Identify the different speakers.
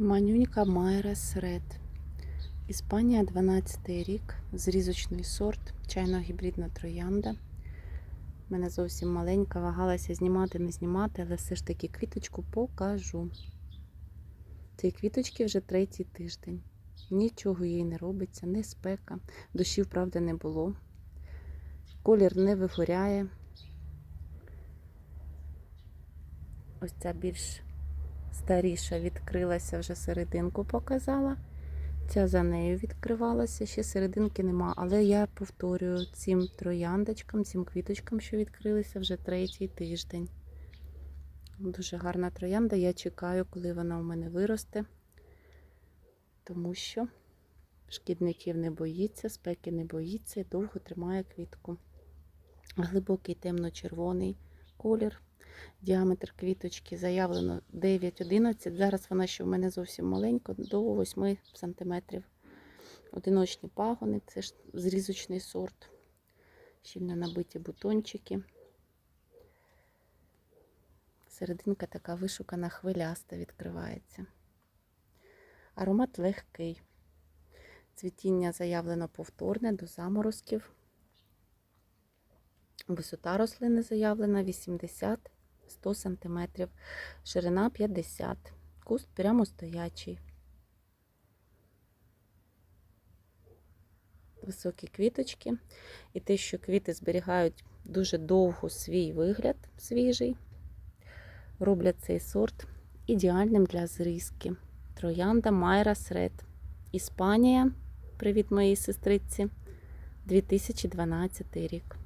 Speaker 1: Манюнька Майрес Ред. Іспанія 12 рік. Зрізочний сорт, чайно-гібридна троянда. У мене зовсім маленька, вагалася знімати, не знімати, але все ж таки квіточку покажу. Цій квіточки вже третій тиждень. Нічого їй не робиться, не спека. Дощів, правда, не було. Колір не вигоряє. Ось ця більш старіша відкрилася, вже серединку показала. Ця за нею відкривалася, ще серединки нема. Але я повторюю цим трояндочкам, цим квіточкам, що відкрилися вже третій тиждень. Дуже гарна троянда. Я чекаю, коли вона у мене виросте, тому що шкідників не боїться, спеки не боїться і довго тримає квітку. Глибокий темно-червоний колір. Діаметр квіточки заявлено 9-11. Зараз вона ще в мене зовсім маленька, до 8 см. Одиночні пагони, це ж зрізочний сорт. Щільно набиті бутончики. Серединка така вишукана хвиляста відкривається. Аромат легкий. Цвітіння заявлено повторне до заморозків. Висота рослини заявлена 80 100 см, ширина 50 Куст прямо стоячий. Високі квіточки. І те, що квіти зберігають дуже довго свій вигляд свіжий, роблять цей сорт ідеальним для зрізки. Троянда Майра Сред. Іспанія. Привіт моїй сестриці. 2012 рік.